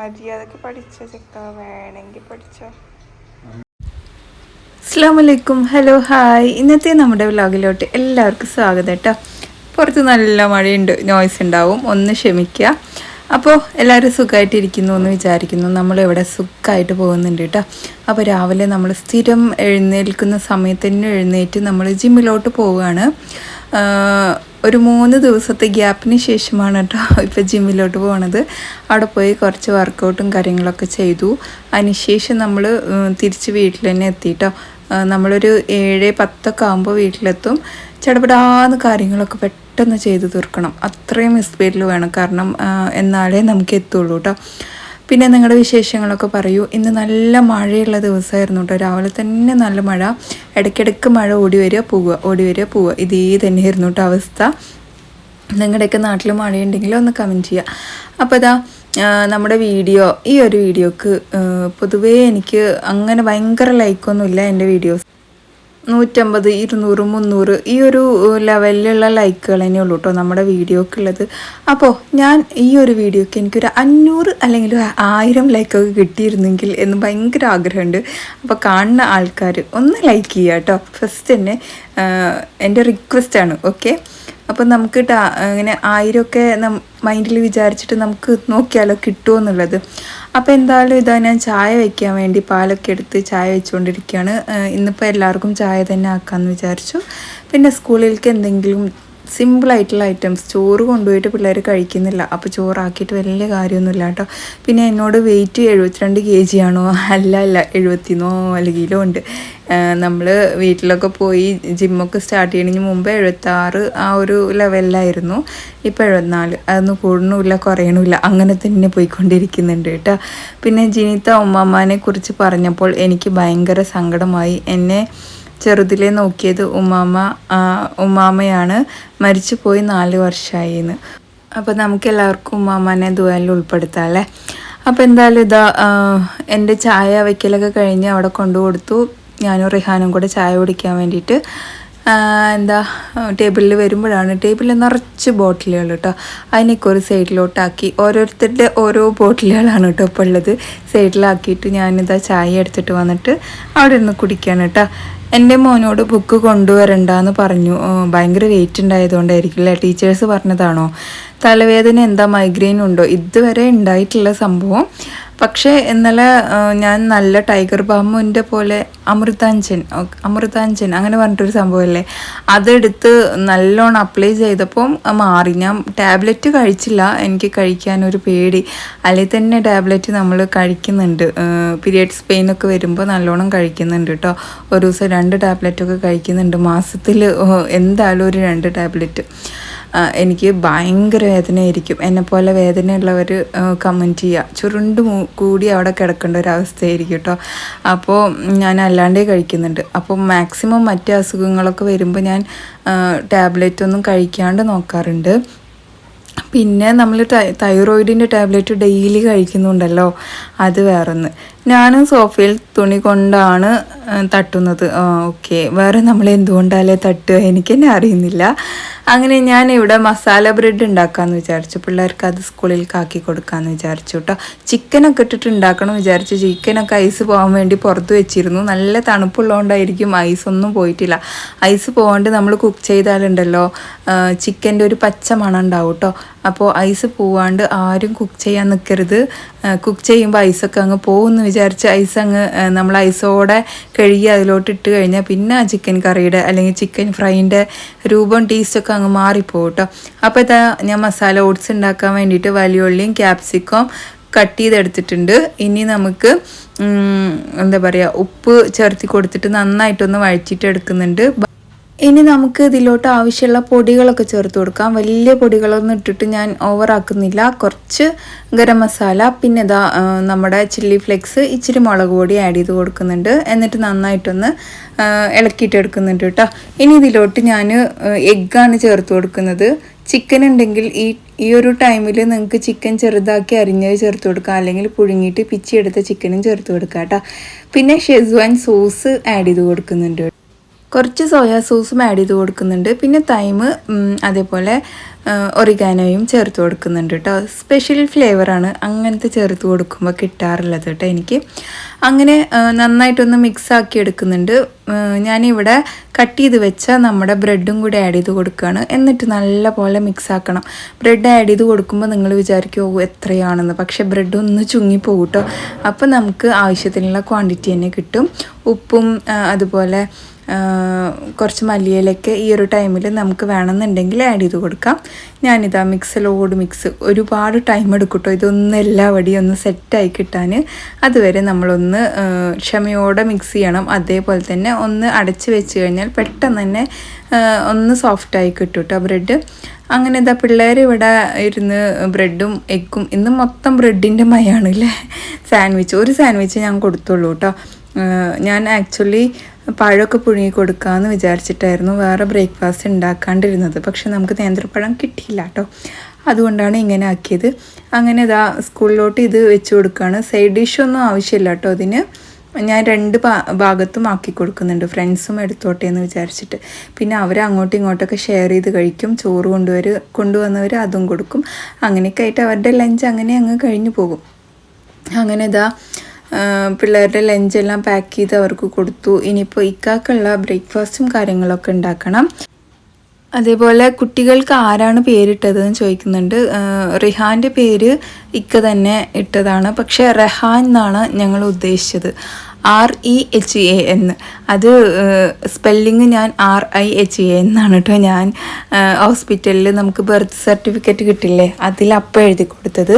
മര്യാദയ്ക്ക് പഠിച്ച? ചെക്ക വേണമെങ്കിൽ പഠിച്ചോ? അസ്ലാമലൈക്കും ഹലോ ഹായ്. ഇന്നത്തെ നമ്മുടെ വ്ലോഗിലോട്ട് എല്ലാവർക്കും സ്വാഗതം കേട്ടോ പുറത്ത് നല്ല മഴയുണ്ട്. നോയ്സ് ഉണ്ടാവും. ഒന്ന് ക്ഷമിക്കുക അപ്പോൾ എല്ലാവരും സുഖമായിട്ടിരിക്കുന്നു എന്ന് വിചാരിക്കുന്നു. നമ്മളിവിടെ സുഖമായിട്ട് പോകുന്നുണ്ട് കേട്ടോ അപ്പോൾ രാവിലെ നമ്മൾ സ്ഥിരം എഴുന്നേൽക്കുന്ന സമയത്ത് തന്നെ എഴുന്നേറ്റ് നമ്മൾ ജിമ്മിലോട്ട് പോവുകയാണ്. ഒരു മൂന്ന് ദിവസത്തെ ഗ്യാപ്പിന് ശേഷമാണ് കേട്ടോ ഇപ്പോൾ ജിമ്മിലോട്ട് പോണത്. അവിടെ പോയി കുറച്ച് വർക്കൗട്ടും കാര്യങ്ങളൊക്കെ ചെയ്തു. അതിനുശേഷം നമ്മൾ തിരിച്ച് വീട്ടിൽ തന്നെ എത്തിയിട്ടോ നമ്മളൊരു ഏഴ് പത്തൊക്കെ ആകുമ്പോൾ വീട്ടിലെത്തും. ചടപടാന്ന് കാര്യങ്ങളൊക്കെ പെട്ടെന്ന് ചെയ്തു തീർക്കണം. അത്രയും സ്പീഡിൽ വേണം. കാരണം എന്നാലേ നമുക്ക് എത്തുള്ളൂ കേട്ടോ പിന്നെ നിങ്ങളുടെ വിശേഷങ്ങളൊക്കെ പറയൂ. ഇന്ന് നല്ല മഴയുള്ള ദിവസമായിരുന്നു കേട്ടോ. രാവിലെ തന്നെ നല്ല മഴ. ഇടയ്ക്കിടയ്ക്ക് മഴ ഓടി വരിക പോവുക ഓടി വരിക പോവുക. ഇതേ തന്നെയായിരുന്നു കേട്ടോ അവസ്ഥ. നിങ്ങളുടെയൊക്കെ നാട്ടിൽ മഴയുണ്ടെങ്കിൽ ഒന്ന് കമന്റ് ചെയ്യുക. അപ്പോൾ ഇതാ നമ്മുടെ വീഡിയോ ഈ ഒരു വീഡിയോക്ക് പൊതുവേ എനിക്ക് അങ്ങനെ ഭയങ്കര ലൈക്കൊന്നുമില്ല എന്റെ വീഡിയോസ്. നൂറ്റമ്പത് ഇരുന്നൂറ് മുന്നൂറ് ഈ ഒരു ലെവലിലുള്ള ലൈക്കുകൾ തന്നെ ഉള്ളൂ കേട്ടോ നമ്മുടെ വീഡിയോക്കുള്ളത് അപ്പോൾ ഞാൻ ഈ ഒരു വീഡിയോക്ക് എനിക്കൊരു അഞ്ഞൂറ് അല്ലെങ്കിൽ ആയിരം ലൈക്കൊക്കെ കിട്ടിയിരുന്നെങ്കിൽ എന്ന് ഭയങ്കര ആഗ്രഹമുണ്ട്. അപ്പോൾ കാണുന്ന ആൾക്കാർ ഒന്ന് ലൈക്ക് ചെയ്യുക കേട്ടോ ഫസ്റ്റ് തന്നെ എന്റെ റിക്വസ്റ്റാണ് ഓക്കെ അപ്പോൾ നമുക്ക് ടാ ഇങ്ങനെ ആയിരമൊക്കെ മൈൻഡിൽ വിചാരിച്ചിട്ട് നമുക്ക് നോക്കിയാലോ കിട്ടുമോ എന്നുള്ളത്. അപ്പോൾ എന്തായാലും ഇതാ ഞാൻ ചായ വയ്ക്കാൻ വേണ്ടി പാലൊക്കെ എടുത്ത് ചായ വെച്ചുകൊണ്ടിരിക്കുകയാണ് ഇന്നിപ്പോൾ എല്ലാവർക്കും ചായ തന്നെ ആക്കാമെന്ന് വിചാരിച്ചു. പിന്നെ സ്കൂളിലേക്ക് എന്തെങ്കിലും സിമ്പിളായിട്ടുള്ള ഐറ്റംസ് ചോറ് കൊണ്ടുപോയിട്ട് പിള്ളേർ കഴിക്കുന്നില്ല. അപ്പോൾ ചോറാക്കിയിട്ട് വലിയ കാര്യമൊന്നുമില്ല കേട്ടോ. പിന്നെ എന്നോട് വെയിറ്റ് എഴുപത്തിരണ്ട് കെ ജി ആണോ? അല്ല അല്ല. എഴുപത്തി നാല് കിലോ ഉണ്ട്. നമ്മൾ വീട്ടിലൊക്കെ പോയി ജിമ്മൊക്കെ സ്റ്റാർട്ട് ചെയ്യണതിന് മുമ്പ് എഴുപത്താറ് ആ ഒരു ലെവലിലായിരുന്നു ഇപ്പോൾ എഴുപത്തിനാല്. അതൊന്നും കൂടണമില്ല കുറയണമില്ല. അങ്ങനെ തന്നെ പോയിക്കൊണ്ടിരിക്കുന്നുണ്ട് കേട്ടോ. പിന്നെ ജിനിത്ത ഉമ്മാമാനെ കുറിച്ച് പറഞ്ഞപ്പോൾ എനിക്ക് ഭയങ്കര സങ്കടമായി. എന്നെ ചെറുതിലെ നോക്കിയത് ഉമ്മാമ ഉമ്മാമയാണ് മരിച്ചു പോയി നാല് വർഷമായി എന്ന് അപ്പോൾ നമുക്ക് എല്ലാവർക്കും ഉമ്മാമാനെ ദുബായിൽ ഉൾപ്പെടുത്താം അല്ലേ? അപ്പോൾ എന്തായാലും ഇതാ എന്റെ ചായ വയ്ക്കലൊക്കെ കഴിഞ്ഞ് അവിടെ കൊണ്ടു കൊടുത്തു ഞാനും റിഹാനും കൂടെ ചായ കുടിക്കാൻ വേണ്ടിയിട്ട്. എന്താ ടേബിളിൽ വരുമ്പോഴാണ് ടേബിളിൽ നിറച്ച് ബോട്ടിലുകൾ കേട്ടോ. അതിനൊക്കെ ഒരു സൈഡിലോട്ടാക്കി. ഓരോരുത്തരുടെ ഓരോ ബോട്ടിലുകളാണ് കേട്ടോ ഇപ്പോൾ ഉള്ളത്. സൈഡിലാക്കിയിട്ട് ഞാനിതാ ചായ എടുത്തിട്ട് വന്നിട്ട് അവിടെ ഇരുന്ന് കുടിക്കുകയാണ് കേട്ടോ. എന്റെ മോനോട് ബുക്ക് കൊണ്ടുവരണ്ടെന്ന് പറഞ്ഞു. ഭയങ്കര വെയിറ്റ് ഉണ്ടായതുകൊണ്ടായിരിക്കും അല്ലേ ടീച്ചേഴ്സ് പറഞ്ഞതാണോ? തലവേദന എന്താ? മൈഗ്രെയിൻ ഉണ്ടോ? ഇതുവരെ ഉണ്ടായിട്ടുള്ള സംഭവം പക്ഷേ ഇന്നലെ ഞാൻ നല്ല ടൈഗർ ബാമുവിന്റെ പോലെ അമൃതാഞ്ചൻ അമൃതാഞ്ചൻ അങ്ങനെ പറഞ്ഞിട്ടൊരു സംഭവമല്ലേ? അതെടുത്ത് നല്ലോണം അപ്ലൈ ചെയ്തപ്പം മാറി. ഞാൻ ടാബ്ലറ്റ് കഴിച്ചില്ല എനിക്ക് കഴിക്കാനൊരു പേടി. അല്ലെങ്കിൽ തന്നെ ടാബ്ലറ്റ് നമ്മൾ കഴിക്കുന്നുണ്ട്. പീരിയഡ്സ് പെയിൻ ഒക്കെ വരുമ്പോൾ നല്ലോണം കഴിക്കുന്നുണ്ട് കേട്ടോ ഒരു ദിവസം രണ്ട് ടാബ്ലറ്റൊക്കെ കഴിക്കുന്നുണ്ട്. മാസത്തിൽ എന്തായാലും ഒരു രണ്ട് ടാബ്ലറ്റ്. എനിക്ക് ഭയങ്കര വേദനയായിരിക്കും. എന്നെപ്പോലെ വേദനയുള്ളവർ കമന്റ് ചെയ്യുക ചുരുണ്ട് കൂടി അവിടെ കിടക്കേണ്ട ഒരു അവസ്ഥയായിരിക്കും കേട്ടോ. അപ്പോൾ ഞാൻ അല്ലാണ്ടേ കഴിക്കുന്നുണ്ട്. അപ്പോൾ മാക്സിമം മറ്റ് അസുഖങ്ങളൊക്കെ വരുമ്പോൾ ഞാൻ ടാബ്ലറ്റ് ഒന്നും കഴിക്കാണ്ട് നോക്കാറുണ്ട്. പിന്നെ നമ്മൾ തൈറോയിഡിന്റെ ടാബ്ലറ്റ് ഡെയിലി കഴിക്കുന്നുണ്ടല്ലോ. അത് വേറൊന്ന്. ഞാനും സോഫയിൽ തുണി കൊണ്ടാണ് തട്ടുന്നത്. ഓക്കെ. വേറെ നമ്മൾ എന്തുകൊണ്ടാലേ തട്ടുക? എനിക്ക് തന്നെ അറിയുന്നില്ല. അങ്ങനെ ഞാൻ ഇവിടെ മസാല ബ്രെഡ് ഉണ്ടാക്കാമെന്ന് വിചാരിച്ചു. പിള്ളേർക്ക് അത് സ്കൂളിൽ കാക്കി കൊടുക്കാമെന്ന് വിചാരിച്ചു കേട്ടോ ചിക്കനൊക്കെ ഇട്ടിട്ട് ഉണ്ടാക്കണം വിചാരിച്ചു. ചിക്കനൊക്കെ ഐസ് പോകാൻ വേണ്ടി പുറത്ത് വെച്ചിരുന്നു. നല്ല തണുപ്പുള്ളതുകൊണ്ടായിരിക്കും ഐസ് ഒന്നും പോയിട്ടില്ല. ഐസ് പോകാണ്ട് നമ്മൾ കുക്ക് ചെയ്താലുണ്ടല്ലോ ചിക്കന്റെ ഒരു പച്ച മണം ഉണ്ടാവും കേട്ടോ അപ്പോൾ ഐസ് പോവാണ്ട് ആരും കുക്ക് ചെയ്യാൻ നിൽക്കരുത് കുക്ക് ചെയ്യുമ്പോൾ ഐസൊക്കെ അങ്ങ് പോകുമെന്ന് വിചാരിച്ച് ഐസ് അങ്ങ് നമ്മൾ ഐസോടെ കഴുകി അതിലോട്ട് ഇട്ട് കഴിഞ്ഞാൽ പിന്നെ ആ ചിക്കൻ കറിയുടെ അല്ലെങ്കിൽ ചിക്കൻ ഫ്രൈന്റെ രൂപം ടേസ്റ്റൊക്കെ അങ്ങ് മാറിപ്പോകും കേട്ടോ അപ്പോൾ ഇതാ ഞാൻ മസാല ഓട്സ് ഉണ്ടാക്കാൻ വേണ്ടിയിട്ട് വലിയ ഉള്ളിയും ക്യാപ്സിക്കം കട്ട് ചെയ്തെടുത്തിട്ടുണ്ട്. ഇനി നമുക്ക് എന്താ പറയുക ഉപ്പ് ചേർത്തി കൊടുത്തിട്ട് നന്നായിട്ടൊന്ന് വഴച്ചിട്ട് എടുക്കുന്നുണ്ട് ഇനി നമുക്ക് ഇതിലോട്ട് ആവശ്യമുള്ള പൊടികളൊക്കെ ചേർത്ത് കൊടുക്കാം. വലിയ പൊടികളൊന്നും ഇട്ടിട്ട് ഞാൻ ഓവറാക്കുന്നില്ല. കുറച്ച് ഗരം മസാല പിന്നെ ഇതാ നമ്മുടെ ചില്ലി ഫ്ലെക്സ് ഇച്ചിരി മുളക് പൊടി ആഡ് ചെയ്ത് കൊടുക്കുന്നുണ്ട്. എന്നിട്ട് നന്നായിട്ടൊന്ന് ഇളക്കിയിട്ട് എടുക്കുന്നുണ്ട് കേട്ടോ. ഇനി ഇതിലോട്ട് ഞാൻ എഗ്ഗാണ് ചേർത്ത് കൊടുക്കുന്നത്. ചിക്കൻ ഉണ്ടെങ്കിൽ ഈ ഈ ഒരു ടൈമിൽ നിങ്ങൾക്ക് ചിക്കൻ ചെറുതാക്കി അരിഞ്ഞത് ചേർത്ത് കൊടുക്കാം. അല്ലെങ്കിൽ പുഴുങ്ങിയിട്ട് പിച്ചി എടുത്ത ചിക്കനും ചേർത്ത് കൊടുക്കാം കേട്ടോ. പിന്നെ ഷെസ്വാൻ സോസ് ആഡ് ചെയ്ത് കൊടുക്കുന്നുണ്ട് കുറച്ച് സോയാ സോസും ആഡ് ചെയ്ത് കൊടുക്കുന്നുണ്ട്. പിന്നെ തൈമ് അതേപോലെ ഒറിഗാനോയും ചേർത്ത് കൊടുക്കുന്നുണ്ട് കേട്ടോ സ്പെഷ്യൽ ഫ്ലേവറാണ് അങ്ങനത്തെ ചേർത്ത് കൊടുക്കുമ്പോൾ കിട്ടാറുള്ളത് കേട്ടോ എനിക്ക്. അങ്ങനെ നന്നായിട്ടൊന്ന് മിക്സ് ആക്കി എടുക്കുന്നുണ്ട്. ഞാനിവിടെ കട്ട് ചെയ്ത് വെച്ച നമ്മുടെ ബ്രെഡും കൂടി ആഡ് ചെയ്ത് കൊടുക്കുകയാണ് എന്നിട്ട് നല്ല പോലെ മിക്സ് ആക്കണം. ബ്രെഡ് ആഡ് ചെയ്ത് കൊടുക്കുമ്പോൾ നിങ്ങൾ വിചാരിക്കും ഓ എത്രയാണെന്ന്. പക്ഷേ ബ്രെഡ് ഒന്ന് ചുങ്ങിപ്പോകും കേട്ടോ അപ്പോൾ നമുക്ക് ആവശ്യത്തിനുള്ള ക്വാണ്ടിറ്റി തന്നെ കിട്ടും. ഉപ്പും അതുപോലെ കുറച്ച് മല്ലിയിലൊക്കെ ഈ ഒരു ടൈമിൽ നമുക്ക് വേണമെന്നുണ്ടെങ്കിൽ ആഡ് ചെയ്ത് കൊടുക്കാം. ഞാനിതാ മിക്സിലോട് മിക്സ് ഒരുപാട് ടൈം എടുക്കും കേട്ടോ ഇതൊന്നും എല്ലാവടിയും ഒന്ന് സെറ്റായി കിട്ടാൻ അതുവരെ നമ്മളൊന്ന് ക്ഷമയോടെ മിക്സ് ചെയ്യണം. അതേപോലെ തന്നെ ഒന്ന് അടച്ച് വെച്ച് കഴിഞ്ഞാൽ പെട്ടെന്ന് തന്നെ ഒന്ന് സോഫ്റ്റായി കിട്ടും കേട്ടോ ബ്രെഡ് അങ്ങനെ ഇതാ പിള്ളേർ ഇവിടെ ഇരുന്ന് ബ്രെഡും എഗ്ഗും ഇന്ന് മൊത്തം ബ്രെഡിന്റെ മയാണ് അല്ലേ സാൻഡ്വിച്ച് ഒരു സാൻഡ്വിച്ച് ഞാൻ കൊടുത്തുള്ളൂ കേട്ടോ ഞാൻ ആക്ച്വലി പഴമൊക്കെ പുഴുങ്ങി കൊടുക്കാമെന്ന് വിചാരിച്ചിട്ടായിരുന്നു വേറെ ബ്രേക്ക്ഫാസ്റ്റ് ഉണ്ടാക്കാണ്ടിരുന്നത് പക്ഷെ നമുക്ക് നേന്ത്രപ്പഴം കിട്ടിയില്ല കേട്ടോ അതുകൊണ്ടാണ് ഇങ്ങനെ ആക്കിയത്. അങ്ങനെ ഇതാ സ്കൂളിലോട്ട് ഇത് വെച്ച് കൊടുക്കുകയാണ് സൈഡ് ഡിഷ് ഒന്നും ആവശ്യമില്ല കേട്ടോ അതിന്. ഞാൻ രണ്ട് ഭാഗത്തും ആക്കി കൊടുക്കുന്നുണ്ട്. ഫ്രണ്ട്സും എടുത്തോട്ടെ എന്ന് വിചാരിച്ചിട്ട്. പിന്നെ അവർ അങ്ങോട്ടും ഇങ്ങോട്ടൊക്കെ ഷെയർ ചെയ്ത് കഴിക്കും. ചോറ് കൊണ്ടുവര് കൊണ്ടുവന്നവർ അതും കൊടുക്കും. അങ്ങനെയൊക്കെ ആയിട്ട് അവരുടെ ലഞ്ച് അങ്ങനെ അങ്ങ് കഴിഞ്ഞു പോകും. അങ്ങനെ ഇതാ പിള്ളേരുടെ ലഞ്ചെല്ലാം പാക്ക് ചെയ്ത് അവർക്ക് കൊടുത്തു. ഇനിയിപ്പോൾ ഇക്കാക്കുള്ള ബ്രേക്ക്ഫാസ്റ്റും കാര്യങ്ങളൊക്കെ ഉണ്ടാക്കണം. അതേപോലെ കുട്ടികൾക്ക് ആരാണ് പേരിട്ടതെന്ന് ചോദിക്കുന്നുണ്ട്. റിഹാന്റെ പേര് ഇക്ക തന്നെ ഇട്ടതാണ്. പക്ഷേ റെഹാൻ എന്നാണ് ഞങ്ങൾ ഉദ്ദേശിച്ചത്. ആർ ഇ എച്ച് എ എന്ന് അത് സ്പെല്ലിങ് ഞാൻ ആർ ഐ എച്ച് എ എന്നാണ് കേട്ടോ ഞാൻ. ഹോസ്പിറ്റലിൽ നമുക്ക് ബർത്ത് സർട്ടിഫിക്കറ്റ് കിട്ടില്ലേ? അതിൽ അപ്പം എഴുതി കൊടുത്തത്.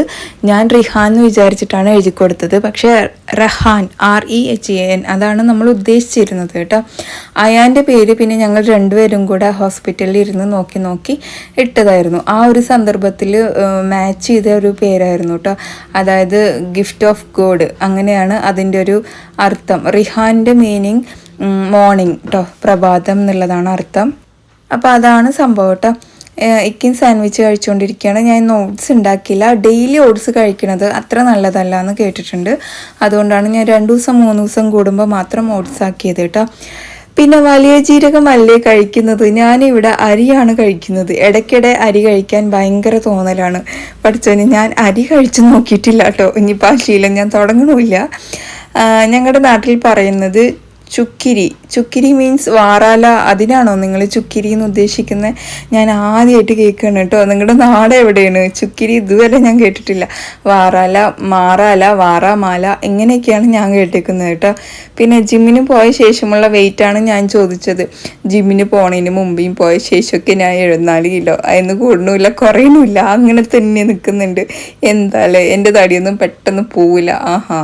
ഞാൻ റിഹാൻ എന്ന് വിചാരിച്ചിട്ടാണ് എഴുതി കൊടുത്തത്. പക്ഷേ Rehan R E H A N അതാണ് നമ്മൾ ഉദ്ദേശിച്ചിരുന്നത് കേട്ടോ. അയാന്റെ പേര് പിന്നെ ഞങ്ങൾ രണ്ടുപേരും കൂടെ ഹോസ്പിറ്റലിൽ ഇരുന്ന് നോക്കി നോക്കി ഇട്ടതായിരുന്നു. ആ ഒരു സന്ദർഭത്തിൽ മാച്ച് ചെയ്ത ഒരു പേരായിരുന്നു കേട്ടോ അതായത് ഗിഫ്റ്റ് ഓഫ് ഗോഡ് അങ്ങനെയാണ് അതിന്റെ ഒരു അർത്ഥം. റിഹാന്റെ മീനിങ് മോർണിംഗ് കേട്ടോ പ്രഭാതം എന്നുള്ളതാണ് അർത്ഥം. അപ്പോൾ അതാണ് സംഭവം കേട്ടോ ഇക്കും സാൻഡ്വിച്ച് കഴിച്ചുകൊണ്ടിരിക്കുകയാണ് ഞാൻ ഇന്ന് ഓട്സ് ഉണ്ടാക്കിയില്ല ഡെയിലി ഓട്സ് കഴിക്കുന്നത് അത്ര നല്ലതല്ല എന്ന് കേട്ടിട്ടുണ്ട്. അതുകൊണ്ടാണ് ഞാൻ രണ്ട് ദിവസം മൂന്ന് ദിവസം കൂടുമ്പോൾ മാത്രം ഓട്സ് ആക്കിയത് കേട്ടോ പിന്നെ വലിയ ജീരകം അല്ലേ കഴിക്കുന്നത്? ഞാനിവിടെ അരിയാണ് കഴിക്കുന്നത്. ഇടയ്ക്കിടെ അരി കഴിക്കാൻ ഭയങ്കര തോന്നലാണ്. പഠിച്ചതിന് ഞാൻ അരി കഴിച്ചു നോക്കിയിട്ടില്ല കേട്ടോ ഇനിയിപ്പോൾ ആ ശീലം ഞാൻ തുടങ്ങണമില്ല ഞങ്ങളുടെ നാട്ടിൽ പറയുന്നത് ചുക്കിരി. ചുക്കിരി മീൻസ് വാറാല അതിനാണോ നിങ്ങൾ ചുക്കിരി എന്ന് ഉദ്ദേശിക്കുന്നത് ഞാൻ ആദ്യമായിട്ട് കേൾക്കുകയാണ് കേട്ടോ. നിങ്ങളുടെ നാട് എവിടെയാണ്? ചുക്കിരി ഇതുവരെ ഞാൻ കേട്ടിട്ടില്ല. വാറാല മാറാല വാറാമാല ഇങ്ങനെയൊക്കെയാണ് ഞാൻ കേട്ടിരിക്കുന്നത് കേട്ടോ. പിന്നെ ജിമ്മിന് പോയ ശേഷമുള്ള വെയിറ്റാണ് ഞാൻ ചോദിച്ചത്. ജിമ്മിന് പോണതിന് മുമ്പേയും പോയ ശേഷമൊക്കെ ഞാൻ എഴുപത്തിനാല് കിലോ അതിന് കൂടുന്നില്ല കുറയുന്നില്ല അങ്ങനെ തന്നെ നിൽക്കുന്നുണ്ട് എന്താല്ലേ എന്റെ തടിയൊന്നും പെട്ടെന്ന് പോവില്ല. ആഹാ.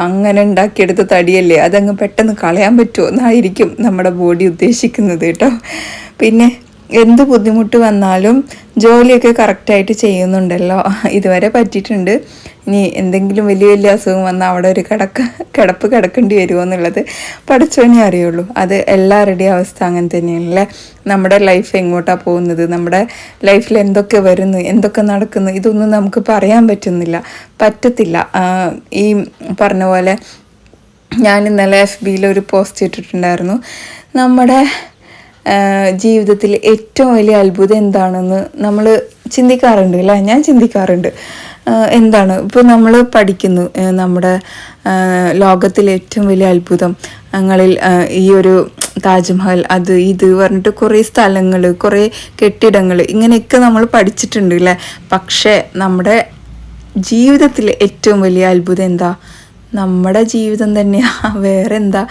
അങ്ങനെ ഉണ്ടാക്കിയെടുത്ത തടിയല്ലേ? അതങ്ങ് പെട്ടെന്ന് കളയാൻ പറ്റുമോ? എന്നായിരിക്കും നമ്മുടെ ബോഡി ഉദ്ദേശിക്കുന്നത് കേട്ടോ. പിന്നെ എന്ത് ബുദ്ധിമുട്ട് വന്നാലും ജോലിയൊക്കെ കറക്റ്റായിട്ട് ചെയ്യുന്നുണ്ടല്ലോ. ഇതുവരെ പറ്റിയിട്ടുണ്ട്. ഇനി എന്തെങ്കിലും വലിയ വലിയ അസുഖം വന്നാൽ അവിടെ ഒരു കിടക്ക കിടപ്പ് കിടക്കേണ്ടി വരുമോ എന്നുള്ളത് പഠിച്ചോനെ അറിയുള്ളൂ. അത് എല്ലാവരുടെയും അവസ്ഥ അങ്ങനെ തന്നെയാണല്ലേ നമ്മുടെ ലൈഫ് എങ്ങോട്ടാണ് പോകുന്നത്? നമ്മുടെ ലൈഫിൽ എന്തൊക്കെ വരുന്നു? എന്തൊക്കെ നടക്കുന്നു? ഇതൊന്നും നമുക്ക് പറയാൻ പറ്റുന്നില്ല. പറ്റത്തില്ല. ഈ പറഞ്ഞ പോലെ ഞാൻ ഇന്നലെ എഫ് ബിയിൽ ഒരു പോസ്റ്റ് ഇട്ടിട്ടുണ്ടായിരുന്നു. നമ്മുടെ ജീവിതത്തിൽ ഏറ്റവും വലിയ അത്ഭുതം എന്താണെന്ന് നമ്മൾ ചിന്തിക്കാറുണ്ട് അല്ലേ? ഞാൻ ചിന്തിക്കാറുണ്ട്. എന്താണ്? ഇപ്പോൾ നമ്മൾ പഠിക്കുന്നു നമ്മുടെ ലോകത്തിലെ ഏറ്റവും വലിയ അത്ഭുതം. ഞങ്ങളിൽ ഈ ഒരു താജ്മഹൽ അത് ഇത് പറഞ്ഞിട്ട് കുറേ സ്ഥലങ്ങൾ കുറേ കെട്ടിടങ്ങൾ ഇങ്ങനെയൊക്കെ നമ്മൾ പഠിച്ചിട്ടുണ്ട് അല്ലേ? പക്ഷേ നമ്മുടെ ജീവിതത്തിലെ ഏറ്റവും വലിയ അത്ഭുതം എന്താ? നമ്മുടെ ജീവിതം തന്നെയാ. വേറെ എന്താ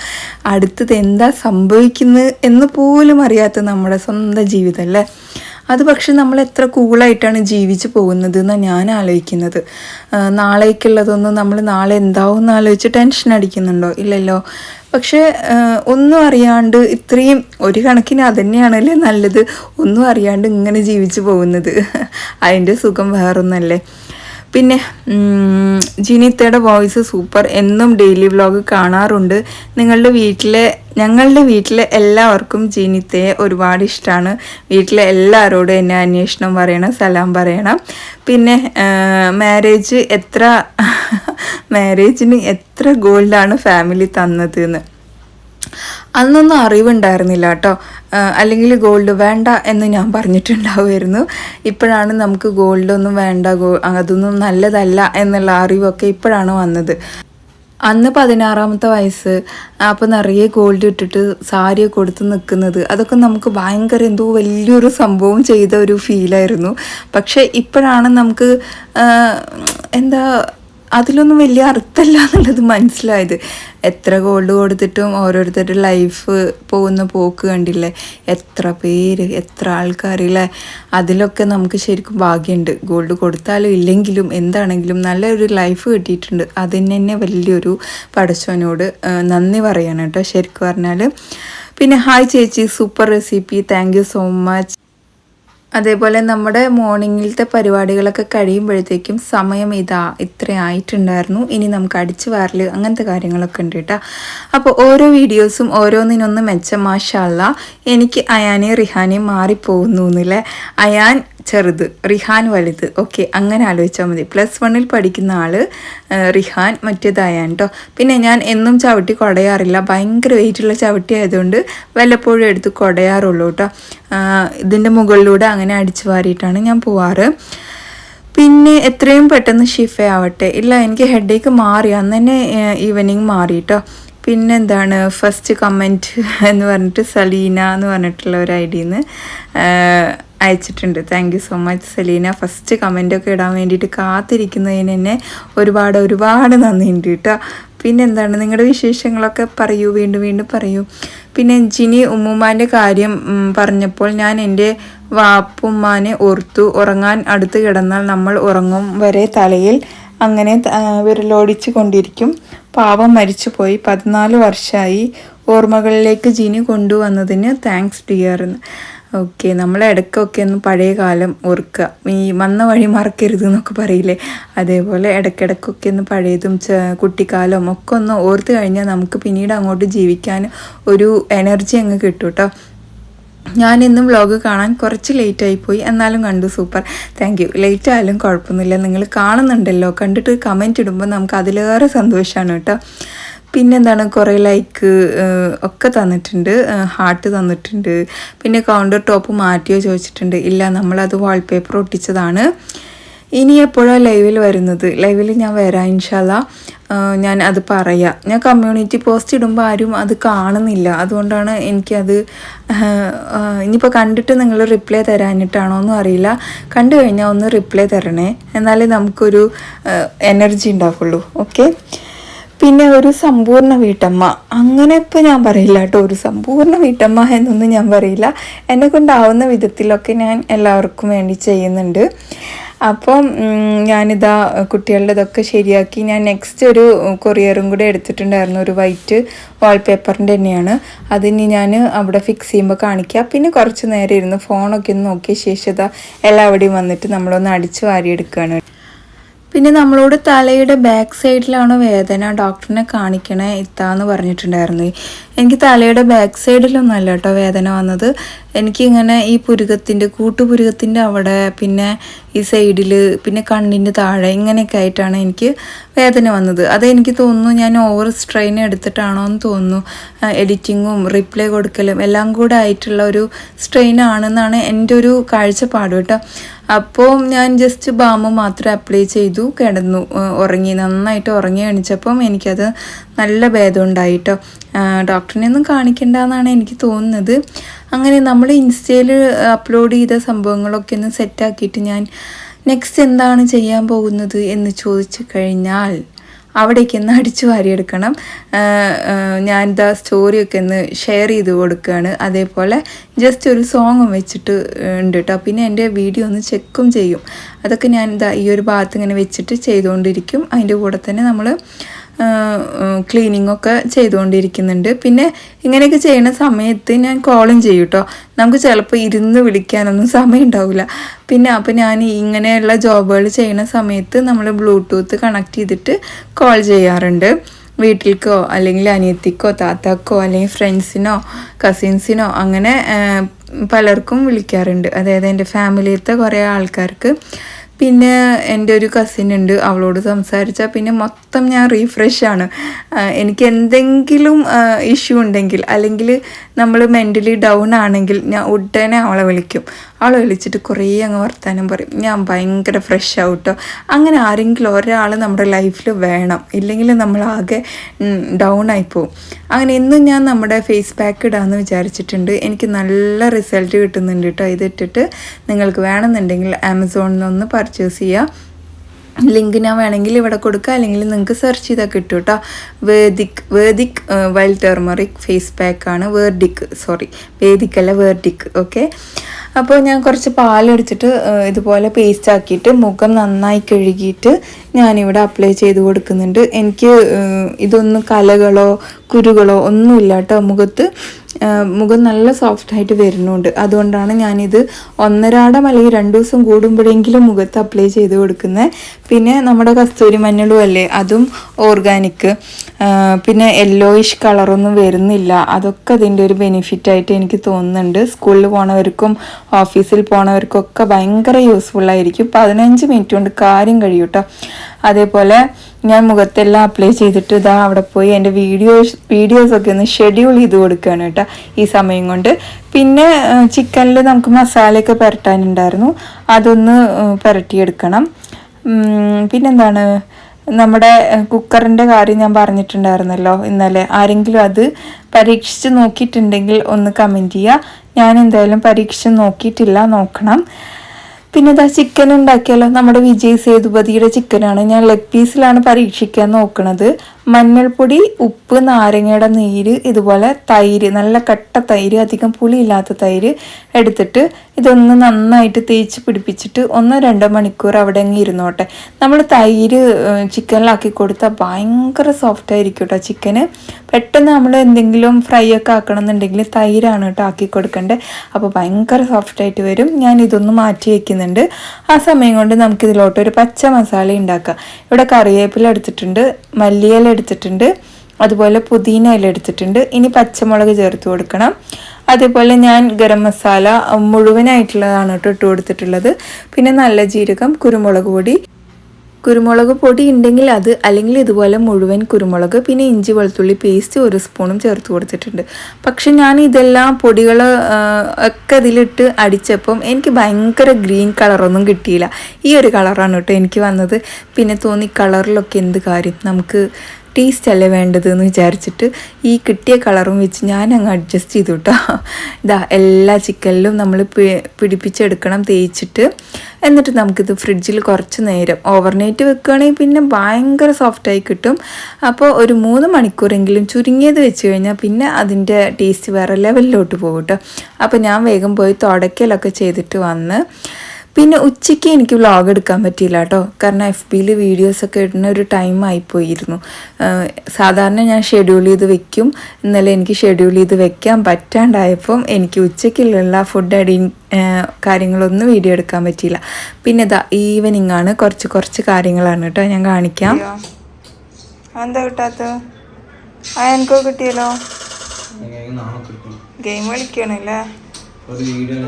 അടുത്തത് എന്താ സംഭവിക്കുന്നത് എന്ന് പോലും അറിയാത്ത നമ്മുടെ സ്വന്തം ജീവിതം അല്ലേ? അത് പക്ഷെ നമ്മൾ എത്ര കൂളായിട്ടാണ് ജീവിച്ചു പോകുന്നത് എന്നാണ് ഞാൻ ആലോചിക്കുന്നത്. നാളേക്കുള്ളതൊന്നും നമ്മൾ നാളെ എന്താവും എന്ന് ആലോചിച്ച് ടെൻഷൻ അടിക്കുന്നുണ്ടോ? ഇല്ലല്ലോ. പക്ഷേ ഒന്നും അറിയാണ്ട് ഇത്രയും ഒരു കണക്കിന് അതന്നെയാണല്ലേ നല്ലത്? ഒന്നും അറിയാണ്ട് ഇങ്ങനെ ജീവിച്ചു പോകുന്നത്. അതിന്റെ സുഖം വേറൊന്നല്ലേ? പിന്നെ ജിനിത്തയുടെ വോയിസ് സൂപ്പർ എന്നും ഡെയിലി വ്ലോഗ് കാണാറുണ്ട്. നിങ്ങളുടെ വീട്ടിലെ ഞങ്ങളുടെ വീട്ടിലെ എല്ലാവർക്കും ജിനിത്തയെ ഒരുപാട് ഇഷ്ടമാണ് വീട്ടിലെ എല്ലാവരോടും എന്നെ അന്വേഷണം പറയണം സലാം പറയണം. പിന്നെ മാരേജ് എത്ര മാരേജിന് എത്ര ഗോൾഡാണ് ഫാമിലി തന്നത് എന്ന് അന്നൊന്നും അറിവുണ്ടായിരുന്നില്ല കേട്ടോ. അല്ലെങ്കിൽ ഗോൾഡ് വേണ്ട എന്ന് ഞാൻ പറഞ്ഞിട്ടുണ്ടാവുമായിരുന്നു. ഇപ്പോഴാണ് നമുക്ക് ഗോൾഡൊന്നും വേണ്ട ഗോ അതൊന്നും നല്ലതല്ല എന്നുള്ള അറിവൊക്കെ ഇപ്പോഴാണ് വന്നത്. അന്ന് പതിനാറാമത്തെ വയസ്സ് അപ്പോൾ നിറയെ ഗോൾഡ് ഇട്ടിട്ട് സാരിയൊക്കെ കൊടുത്ത് നിൽക്കുന്നത് അതൊക്കെ നമുക്ക് ഭയങ്കര എന്തോ വലിയൊരു സംഭവം ചെയ്ത ഒരു ഫീലായിരുന്നു പക്ഷേ ഇപ്പോഴാണ് നമുക്ക് എന്താ അതിലൊന്നും വലിയ അർത്ഥമല്ല എന്നുള്ളത് മനസ്സിലായത്. എത്ര ഗോൾഡ് കൊടുത്തിട്ടും ഓരോരുത്തരുടെ ലൈഫ് പോകുന്ന പോക്ക് കണ്ടില്ലേ? എത്ര പേര് എത്ര ആൾക്കാരില്ലേ? അതിലൊക്കെ നമുക്ക് ശരിക്കും ഭാഗ്യമുണ്ട്. ഗോൾഡ് കൊടുത്താലും ഇല്ലെങ്കിലും എന്താണെങ്കിലും നല്ലൊരു ലൈഫ് കിട്ടിയിട്ടുണ്ട്. അതിന് തന്നെ വലിയൊരു പടച്ചവനോട് നന്ദി പറയണം കേട്ടോ. ശരിക്കും പറഞ്ഞാൽ പിന്നെ ഹായ് ചേച്ചി super recipe thank so much അതേപോലെ നമ്മുടെ മോർണിംഗിലത്തെ പരിപാടികളൊക്കെ കഴിയുമ്പോഴത്തേക്കും സമയം ഇതാ ഇത്ര ആയിട്ടുണ്ടായിരുന്നു. ഇനി നമുക്ക് അടിച്ചു വാരൽ അങ്ങനത്തെ കാര്യങ്ങളൊക്കെ ഉണ്ട് കേട്ടോ. അപ്പോൾ ഓരോ വീഡിയോസും ഓരോന്നിനൊന്ന് മെച്ചം മാഷല്ല എനിക്ക് അയാനെയും റിഹാനെയും മാറിപ്പോകുന്നു എന്നില്ലേ അയാൻ ചെറുത് റിഹാൻ വലുത്. ഓക്കെ അങ്ങനെ ആലോചിച്ചാൽ മതി. പ്ലസ് വണ്ണിൽ പഠിക്കുന്ന ആൾ റിഹാൻ മറ്റേതായാണ് കേട്ടോ പിന്നെ ഞാൻ എന്നും ചവിട്ടി കുടയാറില്ല. ഭയങ്കര വെയിറ്റുള്ള ചവിട്ടി ആയതുകൊണ്ട് വല്ലപ്പോഴും എടുത്ത് കുടയാറുള്ളൂ കേട്ടോ ഇതിന്റെ മുകളിലൂടെ അങ്ങനെ അടിച്ചു വാരിയിട്ടാണ് ഞാൻ പോവാറ്. പിന്നെ എത്രയും പെട്ടെന്ന് ഷിഫ ആവട്ടെ. ഇല്ല എനിക്ക് ഹെഡേക്ക് മാറി. അന്ന് തന്നെ ഈവനിങ് മാറി കേട്ടോ പിന്നെ എന്താണ് ഫസ്റ്റ് കമന്റ് എന്ന് പറഞ്ഞിട്ട് സലീന എന്ന് പറഞ്ഞിട്ടുള്ള ഒരു ഐ ഡിന്ന് അയച്ചിട്ടുണ്ട്. Thank you so much Saleena. First കമന്റൊക്കെ ഇടാൻ വേണ്ടിയിട്ട് കാത്തിരിക്കുന്നതിന് തന്നെ ഒരുപാട് ഒരുപാട് നന്ദിയുണ്ട് കേട്ടോ. പിന്നെ എന്താണ് നിങ്ങളുടെ വിശേഷങ്ങളൊക്കെ പറയൂ വീണ്ടും വീണ്ടും പറയൂ. പിന്നെ ജിനി ഉമ്മുമാന്റെ കാര്യം പറഞ്ഞപ്പോൾ ഞാൻ എന്റെ വാപ്പുമ്മാനെ ഓർത്തു ഉറങ്ങാൻ അടുത്ത് കിടന്നാൽ നമ്മൾ ഉറങ്ങും വരെ തലയിൽ അങ്ങനെ വിരലോടിച്ചു കൊണ്ടിരിക്കും. പാവം മരിച്ചുപോയി. പതിനാല് വർഷമായി ഓർമ്മകളിലേക്ക് ജിനി കൊണ്ടുവന്നതിന് താങ്ക്സ് ഡിയർ ഓക്കെ നമ്മളെ ഇടയ്ക്കൊക്കെ ഒന്ന് പഴയ കാലം ഓർക്കുക. ഈ വന്ന വഴി മറക്കരുത് എന്നൊക്കെ പറയില്ലേ? അതേപോലെ ഇടയ്ക്കിടയ്ക്കൊക്കെ ഒന്ന് പഴയതും കുട്ടിക്കാലം ഒക്കെ ഒന്ന് ഓർത്ത് കഴിഞ്ഞാൽ നമുക്ക് പിന്നീട് അങ്ങോട്ട് ജീവിക്കാൻ ഒരു എനർജി അങ്ങ് കിട്ടും കേട്ടോ ഞാൻ ഇന്നും വ്ലോഗ് കാണാൻ കുറച്ച് ലേറ്റ് പോയി. എന്നാലും കണ്ടു സൂപ്പർ താങ്ക് യു ലേറ്റ് ആയാലും കുഴപ്പമൊന്നുമില്ല. നിങ്ങൾ കാണുന്നുണ്ടല്ലോ. കണ്ടിട്ട് കമന്റ് ഇടുമ്പോൾ നമുക്ക് അതിലേറെ സന്തോഷമാണ് കേട്ടോ. പിന്നെന്താണ്? കുറേ ലൈക്ക് ഒക്കെ തന്നിട്ടുണ്ട്. ഹാർട്ട് തന്നിട്ടുണ്ട്. പിന്നെ കൗണ്ടർ ടോപ്പ് മാറ്റിയോ ചോദിച്ചിട്ടുണ്ട്. ഇല്ല നമ്മളത് വാൾപേപ്പർ ഒട്ടിച്ചതാണ്. ഇനി എപ്പോഴാണ് ലൈവിൽ വരുന്നത്? ലൈവിൽ ഞാൻ വരാം ഇൻഷാല്ല ഞാൻ അത് പറയാം. ഞാൻ കമ്മ്യൂണിറ്റി പോസ്റ്റ് ഇടുമ്പോൾ ആരും അത് കാണുന്നില്ല. അതുകൊണ്ടാണ് എനിക്കത് ഇനിയിപ്പോൾ കണ്ടിട്ട് നിങ്ങൾ റിപ്ലൈ തരാനിട്ടാണോ ഒന്നും അറിയില്ല. കണ്ടു കഴിഞ്ഞാൽ ഒന്ന് റിപ്ലൈ തരണേ. എന്നാലേ നമുക്കൊരു എനർജി ഉണ്ടാക്കുള്ളൂ ഓക്കെ പിന്നെ ഒരു സമ്പൂർണ വീട്ടമ്മ. അങ്ങനെ ഇപ്പോൾ ഞാൻ പറയില്ല കേട്ടോ. ഒരു സമ്പൂർണ വീട്ടമ്മ എന്നൊന്നും ഞാൻ പറയില്ല. എന്നെ കൊണ്ടാവുന്ന വിധത്തിലൊക്കെ ഞാൻ എല്ലാവർക്കും വേണ്ടി ചെയ്യുന്നുണ്ട്. അപ്പം ഞാനിതാ കുട്ടികളുടെതൊക്കെ ശരിയാക്കി. ഞാൻ നെക്സ്റ്റ് ഒരു കൊറിയറും കൂടെ എടുത്തിട്ടുണ്ടായിരുന്നു. ഒരു വൈറ്റ് വാൾപേപ്പറിന്റെ തന്നെയാണ്. അതിനി ഞാൻ അവിടെ ഫിക്സ് ചെയ്യുമ്പോൾ കാണിക്കുക പിന്നെ കുറച്ച് നേരം ഇരുന്ന് ഫോണൊക്കെ ഒന്ന് നോക്കിയ ശേഷം ഇതാ എല്ലാവിടെയും വന്നിട്ട് നമ്മളൊന്ന് അടിച്ച് വാരിയെടുക്കുകയാണ് പിന്നെ നമ്മളോട് തലയുടെ ബാക്ക് സൈഡിലാണോ വേദന? ഡോക്ടറിനെ കാണിക്കണേ ഇത്താന്ന് പറഞ്ഞിട്ടുണ്ടായിരുന്നു. എനിക്ക് തലയുടെ ബാക്ക് സൈഡിലൊന്നും അല്ല കേട്ടോ വേദന വന്നത്. എനിക്കിങ്ങനെ ഈ പുരുകത്തിന്റെ കൂട്ടുപുരുകത്തിന്റെ അവിടെ പിന്നെ ഈ സൈഡിൽ പിന്നെ കണ്ണിന്റെ താഴെ ഇങ്ങനെയൊക്കെ ആയിട്ടാണ് എനിക്ക് വേദന വന്നത്. അത് എനിക്ക് തോന്നുന്നു ഞാൻ ഓവർ സ്ട്രെയിൻ എടുത്തിട്ടാണോ എന്ന് തോന്നുന്നു. എഡിറ്റിങ്ങും റിപ്ലൈ കൊടുക്കലും എല്ലാം കൂടെ ആയിട്ടുള്ള ഒരു സ്ട്രെയിൻ ആണെന്നാണ് എന്റെ ഒരു കാഴ്ചപ്പാട് കേട്ടോ. അപ്പോൾ ഞാൻ ജസ്റ്റ് ബാമ് മാത്രം അപ്ലൈ ചെയ്തു കിടന്നു. ഉറങ്ങി നന്നായിട്ട് ഉറങ്ങി എണിച്ചപ്പം എനിക്കത് നല്ല ഭേദം ഉണ്ടായിട്ടോ. ഡോക്ടറിനെ ഒന്നും കാണിക്കണ്ട എന്നാണ് എനിക്ക് തോന്നുന്നത്. അങ്ങനെ നമ്മൾ ഇൻസ്റ്റയിൽ അപ്ലോഡ് ചെയ്ത സംഭവങ്ങളൊക്കെ ഒന്ന് സെറ്റാക്കിയിട്ട് ഞാൻ നെക്സ്റ്റ് എന്താണ് ചെയ്യാൻ പോകുന്നത് എന്ന് ചോദിച്ചു കഴിഞ്ഞാൽ അവിടേക്ക് ഒന്ന് അടിച്ചു വാരിയെടുക്കണം. ഞാനിതാ സ്റ്റോറിയൊക്കെ ഒന്ന് ഷെയർ ചെയ്ത് കൊടുക്കുകയാണ്. അതേപോലെ ജസ്റ്റ് ഒരു സോങ്ങും വെച്ചിട്ട് ഉണ്ട് കേട്ടോ പിന്നെ എന്റെ വീഡിയോ ഒന്ന് ചെക്കും ചെയ്യും. അതൊക്കെ ഞാൻ ഇതാ ഈ ഒരു ഭാഗത്ത് ഇങ്ങനെ വെച്ചിട്ട് ചെയ്തുകൊണ്ടിരിക്കും. അതിന്റെ കൂടെ തന്നെ നമ്മൾ ക്ലീനിങ് ഒക്കെ ചെയ്തുകൊണ്ടിരിക്കുന്നുണ്ട്. പിന്നെ ഇങ്ങനെയൊക്കെ ചെയ്യുന്ന സമയത്ത് ഞാൻ കോളും ചെയ്യും കേട്ടോ നമുക്ക് ചിലപ്പോൾ ഇരുന്ന് വിളിക്കാനൊന്നും സമയം ഉണ്ടാവില്ല പിന്നെ അപ്പോൾ ഞാൻ ഇങ്ങനെയുള്ള ജോബുകൾ ചെയ്യുന്ന സമയത്ത് നമ്മൾ ബ്ലൂടൂത്ത് കണക്ട് ചെയ്തിട്ട് കോൾ ചെയ്യാറുണ്ട്. വീട്ടിലേക്കോ അല്ലെങ്കിൽ അനിയത്തിക്കോ താത്താക്കോ അല്ലെങ്കിൽ ഫ്രണ്ട്സിനോ കസിൻസിനോ അങ്ങനെ പലർക്കും വിളിക്കാറുണ്ട്. അതായത് എന്റെ ഫാമിലിയിലത്തെ കുറേ ആൾക്കാർക്ക്. പിന്നെ എന്റെ ഒരു കസിൻ ഉണ്ട് അവളോട് സംസാരിച്ചാൽ പിന്നെ മൊത്തം ഞാൻ റീഫ്രഷ് ആണ്. എനിക്ക് എന്തെങ്കിലും ഇഷ്യൂ ഉണ്ടെങ്കിൽ അല്ലെങ്കിൽ നമ്മൾ മെന്റലി ഡൗൺ ആണെങ്കിൽ ഞാൻ ഉടനെ അവളെ വിളിക്കും. അവളെ വിളിച്ചിട്ട് കുറേ അങ്ങ് വർത്താനം പറയും. ഞാൻ ഭയങ്കര ഫ്രഷ് ആവട്ടോ. അങ്ങനെ ആരെങ്കിലും ഒരാൾ നമ്മുടെ ലൈഫിൽ വേണം. ഇല്ലെങ്കിൽ നമ്മളാകെ ഡൗൺ ആയിപ്പോവും അങ്ങനെ ഇന്നും ഞാൻ നമ്മുടെ ഫേസ് പാക്ക് ഇടാമെന്ന് വിചാരിച്ചിട്ടുണ്ട്. എനിക്ക് നല്ല റിസൾട്ട് കിട്ടുന്നുണ്ട് കേട്ടോ ഇതിട്ടിട്ട് നിങ്ങൾക്ക് വേണമെന്നുണ്ടെങ്കിൽ ആമസോണിൽ നിന്ന് പർച്ചേസ് ചെയ്യുക ലിങ്ക് ഞാൻ വേണമെങ്കിൽ ഇവിടെ കൊടുക്കുക അല്ലെങ്കിൽ നിങ്ങൾക്ക് സെർച്ച് ചെയ്താൽ കിട്ടും കേട്ടോ Vedic Vedic wild turmeric face പാക്കാണ് വേർഡിക് സോറി വേദിക്കല്ല വേർഡിക് ഓക്കെ അപ്പോൾ ഞാൻ കുറച്ച് പാലെടുത്തിട്ട് ഇതുപോലെ പേസ്റ്റ് ആക്കിയിട്ട് മുഖം നന്നായി കഴുകിയിട്ട് ഞാനിവിടെ അപ്ലൈ ചെയ്ത് കൊടുക്കുന്നുണ്ട്. എനിക്ക് ഇതൊന്നും കലകളോ കുരുകളോ ഒന്നുമില്ല കേട്ടോ മുഖത്ത് മുഖം നല്ല സോഫ്റ്റ് ആയിട്ട് വരുന്നുണ്ട്. അതുകൊണ്ടാണ് ഞാനിത് ഒന്നരാടം അല്ലെങ്കിൽ രണ്ട് ദിവസം കൂടുമ്പോഴെങ്കിലും മുഖത്ത് അപ്ലൈ ചെയ്ത് കൊടുക്കുന്നത് പിന്നെ നമ്മുടെ കസ്തൂരി മഞ്ഞളും അല്ലേ അതും ഓർഗാനിക് പിന്നെ യെല്ലോയിഷ് കളറൊന്നും വരുന്നില്ല. അതൊക്കെ അതിന്റെ ഒരു ബെനിഫിറ്റായിട്ട് എനിക്ക് തോന്നുന്നുണ്ട്. സ്കൂളിൽ പോണവർക്കും ഓഫീസിൽ പോണവർക്കൊക്കെ ഭയങ്കര ആയിരിക്കും. പതിനഞ്ച് മിനിറ്റ് കൊണ്ട് കാര്യം കഴിയും കേട്ടോ അതേപോലെ ഞാൻ മുഖത്തെല്ലാം അപ്ലൈ ചെയ്തിട്ട് ഇതാ അവിടെ പോയി എന്റെ വീഡിയോസ് വീഡിയോസൊക്കെ ഒന്ന് ഷെഡ്യൂൾ ചെയ്ത് കൊടുക്കുകയാണ് കേട്ടോ ഈ സമയം കൊണ്ട്. പിന്നെ ചിക്കനിൽ നമുക്ക് മസാലയൊക്കെ പുരട്ടാനുണ്ടായിരുന്നു. അതൊന്ന് പുരട്ടിയെടുക്കണം. പിന്നെന്താണ്? നമ്മുടെ കുക്കറിന്റെ കാര്യം ഞാൻ പറഞ്ഞിട്ടുണ്ടായിരുന്നല്ലോ ഇന്നലെ. ആരെങ്കിലും അത് പരീക്ഷിച്ച് നോക്കിയിട്ടുണ്ടെങ്കിൽ ഒന്ന് കമന്റ് ചെയ്യുക ഞാൻ എന്തായാലും പരീക്ഷിച്ച് നോക്കിയിട്ടില്ല നോക്കണം. പിന്നെ ഇതാ ചിക്കൻ ഉണ്ടാക്കിയാലോ? നമ്മുടെ വിജയ് സേതുപതിയുടെ ചിക്കനാണ് ഞാൻ ലെഗ് പീസിലാണ് പരീക്ഷിക്കാൻ നോക്കണത്. മഞ്ഞൾപ്പൊടി ഉപ്പ് നാരങ്ങയുടെ നീര് ഇതുപോലെ തൈര് നല്ല കട്ട തൈര് അധികം പുളി ഇല്ലാത്ത തൈര് എടുത്തിട്ട് ഇതൊന്ന് നന്നായിട്ട് തേച്ച് പിടിപ്പിച്ചിട്ട് ഒന്നോ രണ്ടോ മണിക്കൂർ അവിടെ അങ്ങ് ഇരുന്നോട്ടെ. നമ്മൾ തൈര് ചിക്കനിലാക്കി കൊടുത്താൽ ഭയങ്കര സോഫ്റ്റ് ആയിരിക്കും കേട്ടോ ചിക്കന്. പെട്ടെന്ന് നമ്മൾ എന്തെങ്കിലും ഫ്രൈ ഒക്കെ ആക്കണം എന്നുണ്ടെങ്കിൽ തൈരാണ് കേട്ടോ ആക്കി കൊടുക്കേണ്ടത് അപ്പോൾ ഭയങ്കര സോഫ്റ്റ് ആയിട്ട് വരും. ഞാൻ ഇതൊന്ന് മാറ്റി വയ്ക്കുന്നുണ്ട് ആ സമയം കൊണ്ട് നമുക്കിതിലോട്ട് ഒരു പച്ച മസാല ഉണ്ടാക്കാം. ഇവിടെ കറിവേപ്പില എടുത്തിട്ടുണ്ട്. മല്ലിയില എടുത്തിട്ടുണ്ട്. അതുപോലെ പുതിന ഇല എടുത്തിട്ടുണ്ട്. ഇനി പച്ചമുളക് ചേർത്ത് കൊടുക്കണം. അതേപോലെ ഞാൻ ഗരം മസാല മുഴുവനായിട്ടുള്ളതാണ് കേട്ടോ ഇട്ട് കൊടുത്തിട്ടുള്ളത്. പിന്നെ നല്ല ജീരകം കുരുമുളക് പൊടി. കുരുമുളക് പൊടി ഉണ്ടെങ്കിൽ അത് അല്ലെങ്കിൽ ഇതുപോലെ മുഴുവൻ കുരുമുളക് പിന്നെ ഇഞ്ചി വെളുത്തുള്ളി പേസ്റ്റ് ഒരു സ്പൂണും ചേർത്ത് കൊടുത്തിട്ടുണ്ട്. പക്ഷെ ഞാൻ ഇതെല്ലാം പൊടികൾ ഒക്കെ ഇതിലിട്ട് അടിച്ചപ്പം എനിക്ക് ഭയങ്കര ഗ്രീൻ കളറൊന്നും കിട്ടിയില്ല. ഈ ഒരു കളറാണ് കേട്ടോ എനിക്ക് വന്നത്. പിന്നെ തോന്നി കളറിലൊക്കെ എന്ത് കാര്യം? നമുക്ക് ടേസ്റ്റ് അല്ലേ വേണ്ടത് എന്ന് വിചാരിച്ചിട്ട് ഈ കിട്ടിയ കളറും വെച്ച് ഞാൻ അങ്ങ് അഡ്ജസ്റ്റ് ചെയ്തു കേട്ടോ ഇതാ എല്ലാ ചിക്കനിലും നമ്മൾ പിടിപ്പിച്ചെടുക്കണം തേച്ചിട്ട്. എന്നിട്ട് നമുക്കിത് ഫ്രിഡ്ജിൽ കുറച്ച് നേരം ഓവർനൈറ്റ് വെക്കുകയാണെങ്കിൽ പിന്നെ ഭയങ്കര സോഫ്റ്റായി കിട്ടും. അപ്പോൾ ഒരു മൂന്ന് മണിക്കൂറെങ്കിലും ചുരുങ്ങിയത് വെച്ച് കഴിഞ്ഞാൽ പിന്നെ അതിന്റെ ടേസ്റ്റ് വേറെ ലെവലിലോട്ട് പോകും കേട്ടോ അപ്പോൾ ഞാൻ വേഗം പോയി തുടക്കലൊക്കെ ചെയ്തിട്ട് വന്ന് പിന്നെ ഉച്ചയ്ക്ക് എനിക്ക് വ്ളോഗ് എടുക്കാൻ പറ്റിയില്ല കേട്ടോ. കാരണം എഫ് ബിയിൽ വീഡിയോസൊക്കെ ഇടുന്ന ഒരു ടൈം ആയിപ്പോയിരുന്നു. സാധാരണ ഞാൻ ഷെഡ്യൂൾ ചെയ്ത് വെക്കും. ഇന്നലെ എനിക്ക് ഷെഡ്യൂൾ ചെയ്ത് വെക്കാൻ പറ്റാണ്ടായപ്പം എനിക്ക് ഉച്ചയ്ക്കുള്ള ഫുഡ് അടി കാര്യങ്ങളൊന്നും വീഡിയോ എടുക്കാൻ പറ്റിയില്ല. പിന്നെ ഇതാ ഈവനിങ് ആണ്. കുറച്ച് കുറച്ച് കാര്യങ്ങളാണ് കേട്ടോ ഞാൻ കാണിക്കാം. എന്താ കിട്ടാത്ത ആ എനിക്കോ കിട്ടിയല്ലോ? ഗെയിം കളിക്കണല്ലേ? ഒരു വീഡിയോ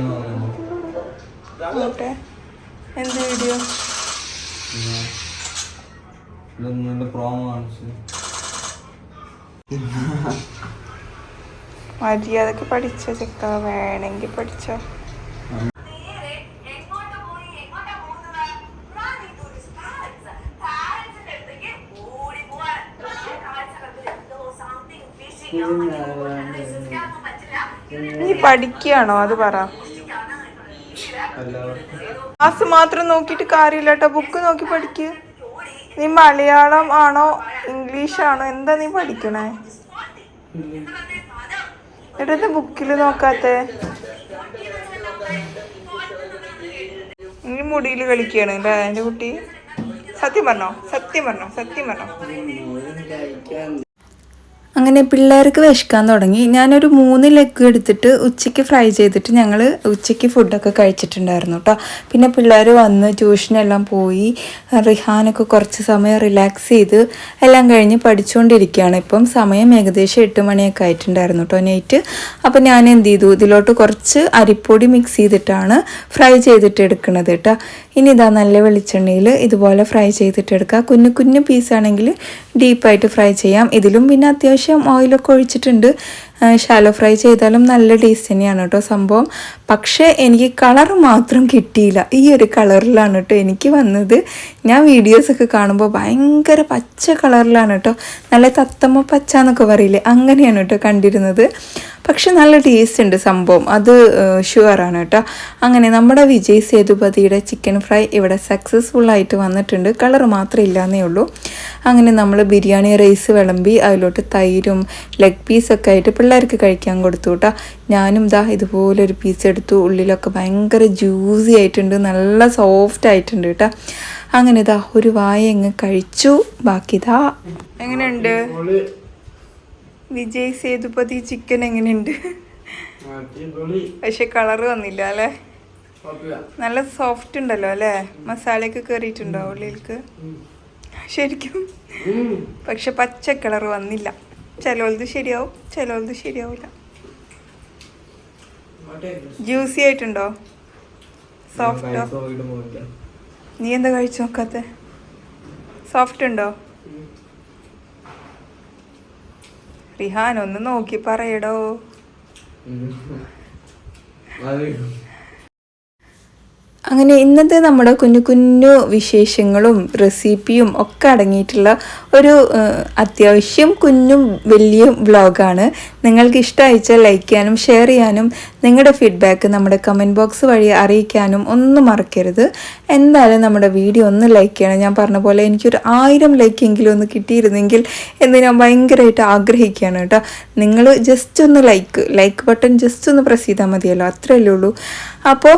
എന്ത് വീഡിയോ നല്ല പ്രോമോ കാണിച്ചു. മര്യാദയ്ക്ക് പഠിച്ചോ ചെക്ക. വേണമെങ്കിൽ പഠിച്ചോ. നീ പഠിക്കുകയാണോ? അത് പറ. ക്ലാസ് മാത്രം നോക്കിയിട്ട് കാര്യമില്ല കേട്ടോ ബുക്ക് നോക്കി പഠിക്ക്. നീ മലയാളം ആണോ ഇംഗ്ലീഷ് ആണോ എന്താ നീ പഠിക്കണേ? എന്നിട്ട് ബുക്കിൽ നോക്കാത്തെ. നീ മുടിയിൽ കളിക്കുകയാണ് അല്ലേ എന്റെ കുട്ടി? സത്യം പറഞ്ഞോ സത്യം പറഞ്ഞോ സത്യം പറഞ്ഞോ. അങ്ങനെ പിള്ളേർക്ക് വിശക്കാൻ തുടങ്ങി. ഞാനൊരു മൂന്ന് ലെഗ് എടുത്തിട്ട് ഉച്ചയ്ക്ക് ഫ്രൈ ചെയ്തിട്ട് ഞങ്ങൾ ഉച്ചയ്ക്ക് ഫുഡൊക്കെ കഴിച്ചിട്ടുണ്ടായിരുന്നു കേട്ടോ പിന്നെ പിള്ളേർ വന്ന് ട്യൂഷനെല്ലാം പോയി റിഹാനൊക്കെ കുറച്ച് സമയം റിലാക്സ് ചെയ്ത് എല്ലാം കഴിഞ്ഞ് പഠിച്ചുകൊണ്ടിരിക്കുകയാണ് ഇപ്പം സമയം ഏകദേശം എട്ട് മണിയൊക്കെ ആയിട്ടുണ്ടായിരുന്നു കേട്ടോ നൈറ്റ് അപ്പോൾ ഞാൻ എന്ത് ചെയ്തു? ഇതിലോട്ട് കുറച്ച് അരിപ്പൊടി മിക്സ് ചെയ്തിട്ടാണ് ഫ്രൈ ചെയ്തിട്ട് എടുക്കുന്നത് കേട്ടോ ഇനി ഇതാ നല്ല വെളിച്ചെണ്ണയിൽ ഇതുപോലെ ഫ്രൈ ചെയ്തിട്ടെടുക്കുക. കുഞ്ഞു കുഞ്ഞു പീസാണെങ്കിൽ ഡീപ്പായിട്ട് ഫ്രൈ ചെയ്യാം. ഇതിലും പിന്നെ അത്യാവശ്യം ഓയിലൊക്കെ ഒഴിച്ചിട്ടുണ്ട്. ഷാലോ ഫ്രൈ ചെയ്താലും നല്ല ടേസ്റ്റ് തന്നെയാണ് കേട്ടോ സംഭവം. പക്ഷേ എനിക്ക് കളർ മാത്രം കിട്ടിയില്ല. ഈ ഒരു കളറിലാണ് കേട്ടോ എനിക്ക് വന്നത്. ഞാൻ വീഡിയോസൊക്കെ കാണുമ്പോൾ ഭയങ്കര പച്ച കളറിലാണ് കേട്ടോ. നല്ല തത്തമ്മ പച്ച എന്നൊക്കെ പറയില്ലേ? അങ്ങനെയാണ് കേട്ടോ കണ്ടിരുന്നത്. പക്ഷെ നല്ല ടേസ്റ്റ് ഉണ്ട് സംഭവം. അത് ഷുവറാണ് കേട്ടോ. അങ്ങനെ നമ്മുടെ വിജയ് സേതുപതിയുടെ ചിക്കൻ ഫ്രൈ ഇവിടെ സക്സസ്ഫുൾ ആയിട്ട് വന്നിട്ടുണ്ട്. കളർ മാത്രമേ ഇല്ലാന്നേ ഉള്ളൂ. അങ്ങനെ നമ്മൾ ബിരിയാണി റൈസ് വിളമ്പി അതിലോട്ട് തൈരും ലെഗ് പീസൊക്കെ ആയിട്ട് പിള്ളേർക്ക് കഴിക്കാൻ കൊടുത്തു കേട്ടോ. ഞാനും ദാ ഇതുപോലെ ഒരു പീസ് എടുത്തു. ഉള്ളിലൊക്കെ ഭയങ്കര ജ്യൂസി ആയിട്ടുണ്ട്. നല്ല സോഫ്റ്റ് ആയിട്ടുണ്ട് കേട്ടോ. അങ്ങനെ ഇതാ ഒരു വായ അങ്ങ് കഴിച്ചു. ബാക്കി ഇതാ എങ്ങനെയുണ്ട്? വിജയ് സേതുപതി ചിക്കൻ എങ്ങനെയുണ്ട്? പക്ഷെ കളർ വന്നില്ല അല്ലേ? നല്ല സോഫ്റ്റ് ഉണ്ടല്ലോ അല്ലേ? മസാലയൊക്കെ കയറിയിട്ടുണ്ടോ ഉള്ളിലേക്ക് ശരിക്കും. പക്ഷെ പച്ച കളർ വന്നില്ല. ചിലത് ശരിയാവും ചിലത് ശരിയാവില്ല. ജ്യൂസി ആയിട്ടുണ്ടോ? സോഫ്റ്റോ നീ എന്താ കഴിച്ചു നോക്കാത്ത? സോഫ്റ്റ് ഉണ്ടോ? റിഹാൻ ഒന്ന് നോക്കി പറയടോ. അങ്ങനെ ഇന്നത്തെ നമ്മുടെ കുഞ്ഞു കുഞ്ഞു വിശേഷങ്ങളും റെസിപ്പിയും ഒക്കെ അടങ്ങിയിട്ടുള്ള ഒരു അത്യാവശ്യം കുഞ്ഞും വലിയ വ്ളോഗാണ് നിങ്ങൾക്ക് ഇഷ്ടമായിച്ചാൽ ലൈക്ക് ചെയ്യാനും ഷെയർ ചെയ്യാനും നിങ്ങളുടെ ഫീഡ്ബാക്ക് നമ്മുടെ കമന്റ് ബോക്സ് വഴി അറിയിക്കാനും ഒന്നും മറക്കരുത്. എന്തായാലും നമ്മുടെ വീഡിയോ ഒന്ന് ലൈക്ക് ചെയ്യണം. ഞാൻ പറഞ്ഞ പോലെ എനിക്കൊരു ആയിരം ലൈക്ക് എങ്കിലും ഒന്ന് കിട്ടിയിരുന്നെങ്കിൽ എന്ന് ഞാൻ ഭയങ്കരമായിട്ട് ആഗ്രഹിക്കുകയാണ് കേട്ടോ. നിങ്ങൾ ജസ്റ്റ് ഒന്ന് ലൈക്ക് ലൈക്ക് ബട്ടൺ ജസ്റ്റ് ഒന്ന് പ്രസ് ചെയ്താൽ മതിയല്ലോ. അത്രയല്ലേ ഉള്ളൂ. അപ്പോൾ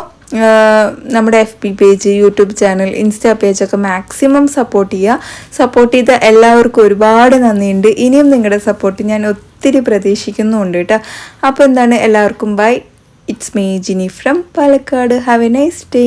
നമ്മുടെ F P page YouTube channel insta പേജൊക്കെ maximum support ചെയ്യുക. സപ്പോർട്ട് ചെയ്ത എല്ലാവർക്കും ഒരുപാട് നന്ദിയുണ്ട്. ഇനിയും നിങ്ങളുടെ സപ്പോർട്ട് ഞാൻ ഒത്തിരി പ്രതീക്ഷിക്കുന്നുണ്ട് കേട്ടോ. അപ്പോൾ എന്താണ്? എല്ലാവർക്കും bye it's me Jini from Palakkad have a nice day